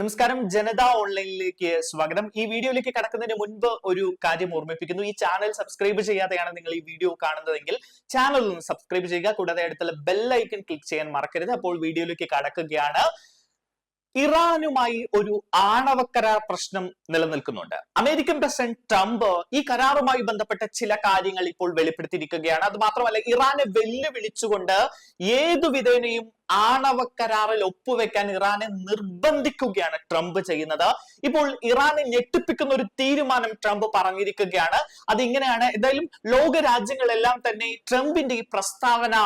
നമസ്കാരം. ജനത ഓൺലൈനിലേക്ക് സ്വാഗതം. ഈ വീഡിയോയിലേക്ക് കടക്കുന്നതിന് മുൻപ് ഒരു കാര്യം ഓർമ്മിപ്പിക്കുന്നു. ഈ ചാനൽ സബ്സ്ക്രൈബ് ചെയ്യാതെയാണ് നിങ്ങൾ ഈ വീഡിയോ കാണുന്നതെങ്കിൽ ചാനൽ ഒന്ന് സബ്സ്ക്രൈബ് ചെയ്യുക. കൂടാതെ അടുത്തുള്ള ബെല്ലൈക്കൺ ക്ലിക്ക് ചെയ്യാൻ മറക്കരുത്. അപ്പോൾ വീഡിയോയിലേക്ക് കടക്കുകയാണ്. ഇറാനുമായി ഒരു ആണവ കരാർ പ്രശ്നം നിലനിൽക്കുന്നുണ്ട്. അമേരിക്കൻ പ്രസിഡന്റ് ട്രംപ് ഈ കരാറുമായി ബന്ധപ്പെട്ട ചില കാര്യങ്ങൾ ഇപ്പോൾ വെളിപ്പെടുത്തിയിരിക്കുകയാണ്. അത് മാത്രമല്ല ഇറാനെ വെല്ലുവിളിച്ചുകൊണ്ട് ഏതു വിധേനയും ആണവ കരാറിൽ ഒപ്പുവെക്കാൻ ഇറാനെ നിർബന്ധിക്കുകയാണ് ട്രംപ് ചെയ്യുന്നത്. ഇപ്പോൾ ഇറാനെ ഞെട്ടിപ്പിക്കുന്ന ഒരു തീരുമാനം ട്രംപ് പറഞ്ഞിരിക്കുകയാണ്. അതിങ്ങനെയാണ് എന്തായാലും ലോക രാജ്യങ്ങളെല്ലാം തന്നെ ട്രംപിന്റെ ഈ പ്രസ്താവന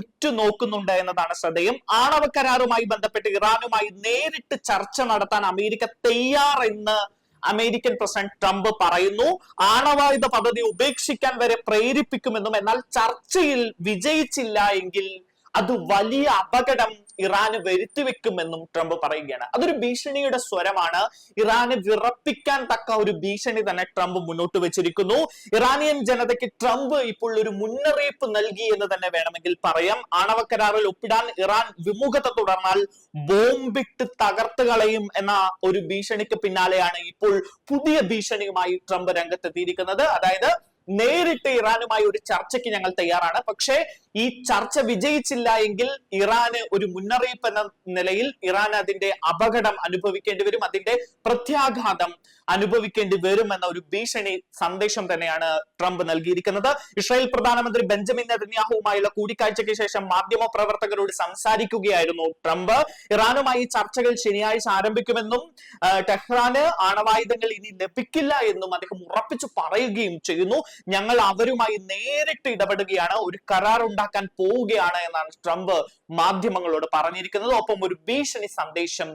ഉറ്റുനോക്കുന്നുണ്ട് എന്നതാണ് ശ്രദ്ധേയം. ആണവ കരാറുമായി ബന്ധപ്പെട്ട് ഇറാനുമായി നേരിട്ട് ചർച്ച നടത്താൻ അമേരിക്ക തയ്യാറെന്ന് അമേരിക്കൻ പ്രസിഡന്റ് ട്രംപ് പറയുന്നു. ആണവായുധ പദ്ധതി ഉപേക്ഷിക്കാൻ വരെ പ്രേരിപ്പിക്കുമെന്നും എന്നാൽ ചർച്ചയിൽ വിജയിച്ചില്ല എങ്കിൽ അത് വലിയ അപകടം ഇറാന് വരുത്തിവെക്കുമെന്നും ട്രംപ് പറയുകയാണ്. അതൊരു ഭീഷണിയുടെ സ്വരമാണ്. ഇറാനെ വിറപ്പിക്കാൻ തക്ക ഒരു ഭീഷണി തന്നെ ട്രംപ് മുന്നോട്ട് വെച്ചിരിക്കുന്നു. ഇറാനിയൻ ജനതയ്ക്ക് ട്രംപ് ഇപ്പോൾ ഒരു മുന്നറിയിപ്പ് നൽകി എന്ന് തന്നെ വേണമെങ്കിൽ പറയാം. ആണവ കരാറിൽ ഒപ്പിടാൻ ഇറാൻ വിമുഖത തുടർന്നാൽ ബോംബിട്ട് തകർത്ത് കളയും എന്ന ഒരു ഭീഷണിക്ക് പിന്നാലെയാണ് ഇപ്പോൾ പുതിയ ഭീഷണിയുമായി ട്രംപ് രംഗത്തെത്തിയിരിക്കുന്നത്. അതായത് നേരിട്ട് ഇറാനുമായി ഒരു ചർച്ചയ്ക്ക് ഞങ്ങൾ തയ്യാറാണ്. പക്ഷേ ഈ ചർച്ച വിജയിച്ചില്ല എങ്കിൽ ഇറാന് ഒരു മുന്നറിയിപ്പ് എന്ന നിലയിൽ ഇറാൻ അതിന്റെ അപകടം അനുഭവിക്കേണ്ടി വരും. അതിന്റെ പ്രത്യാഘാതം അനുഭവിക്കേണ്ടി വരും എന്ന ഒരു ഭീഷണി സന്ദേശം തന്നെയാണ് ട്രംപ് നൽകിയിരിക്കുന്നത്. ഇസ്രായേൽ പ്രധാനമന്ത്രി ബെഞ്ചമിൻ നെതന്യാഹുവുമായുള്ള കൂടിക്കാഴ്ചയ്ക്ക് ശേഷം മാധ്യമ പ്രവർത്തകരോട് സംസാരിക്കുകയായിരുന്നു ട്രംപ്. ഇറാനുമായി ചർച്ചകൾ ശനിയാഴ്ച ആരംഭിക്കുമെന്നും ടെഹ്റാന് ആണവായുധങ്ങൾ ഇനി ലഭിക്കില്ല എന്നും അദ്ദേഹം ഉറപ്പിച്ചു പറയുകയും ചെയ്യുന്നു. ഞങ്ങൾ അവരുമായി നേരിട്ട് ഇടപെടുകയാണ് ഒരു കരാർ ഉണ്ടാക്കാൻ പോവുകയാണ് എന്നാണ് ട്രംപ് മാധ്യമങ്ങളോട് പറഞ്ഞിരിക്കുന്നത്. ഒപ്പം ഒരു ഭീഷണി സന്ദേശം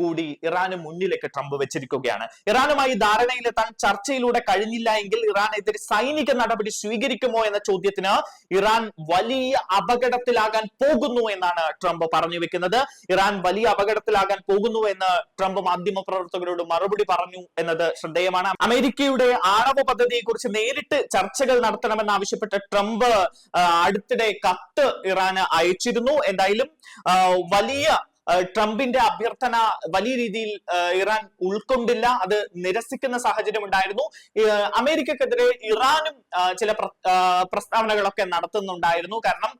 കൂടി ഇറാന് മുന്നിലേക്ക് ട്രംപ് വെച്ചിരിക്കുകയാണ്. ഇറാനുമായി ധാരണയിലെത്താൻ ചർച്ചയിലൂടെ കഴിഞ്ഞില്ല എങ്കിൽ ഇറാനെതിരെ സൈനിക നടപടി സ്വീകരിക്കുമോ എന്ന ചോദ്യത്തിന് ഇറാൻ വലിയ അപകടത്തിലാകാൻ പോകുന്നു എന്നാണ് ട്രംപ് പറഞ്ഞു വെക്കുന്നത്. ഇറാൻ വലിയ അപകടത്തിലാകാൻ പോകുന്നു എന്ന് ട്രംപ് മാധ്യമ പ്രവർത്തകരോട് മറുപടി പറഞ്ഞു എന്നത് ശ്രദ്ധേയമാണ്. അമേരിക്കയുടെ ആണവ പദ്ധതിയെക്കുറിച്ച് നേരിട്ട് ചർച്ചകൾ നടത്തണമെന്ന് ആവശ്യപ്പെട്ട ട്രംപ് അടുത്തിടെ കത്ത് ഇറാന് അയച്ചിരുന്നു. എന്തായാലും വലിയ ട്രംപിന്റെ അഭ്യർത്ഥന വലിയ രീതിയിൽ ഇറാൻ ഉൾക്കൊണ്ടില്ല. അത് നിരസിക്കുന്ന സാഹചര്യം ഉണ്ടായിരുന്നു. അമേരിക്കക്കെതിരെ ഇറാനും ചില പ്രസ്താവനകളൊക്കെ നടത്തുന്നുണ്ടായിരുന്നു. കാരണം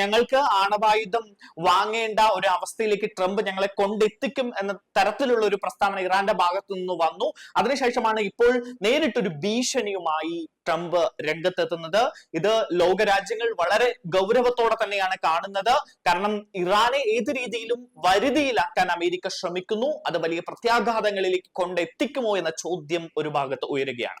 ഞങ്ങൾക്ക് ആണവായുധം വാങ്ങേണ്ട ഒരു അവസ്ഥയിലേക്ക് ട്രംപ് ഞങ്ങളെ കൊണ്ടെത്തിക്കും എന്ന തരത്തിലുള്ള ഒരു പ്രസ്താവന ഇറാന്റെ ഭാഗത്തു നിന്ന് വന്നു. അതിനുശേഷമാണ് ഇപ്പോൾ നേരിട്ടൊരു ഭീഷണിയുമായി ട്രംപ് രംഗത്തെത്തുന്നത്. ഇത് ലോകരാജ്യങ്ങൾ വളരെ ഗൗരവത്തോടെ തന്നെയാണ് കാണുന്നത്. കാരണം ഇറാനെ ഏത് രീതിയിലും വരുതിയിലാക്കാൻ അമേരിക്ക ശ്രമിക്കുന്നു. അത് വലിയ പ്രത്യാഘാതങ്ങളിലേക്ക് കൊണ്ടെത്തിക്കുമോ എന്ന ചോദ്യം ഒരു ഭാഗത്ത് ഉയരുകയാണ്.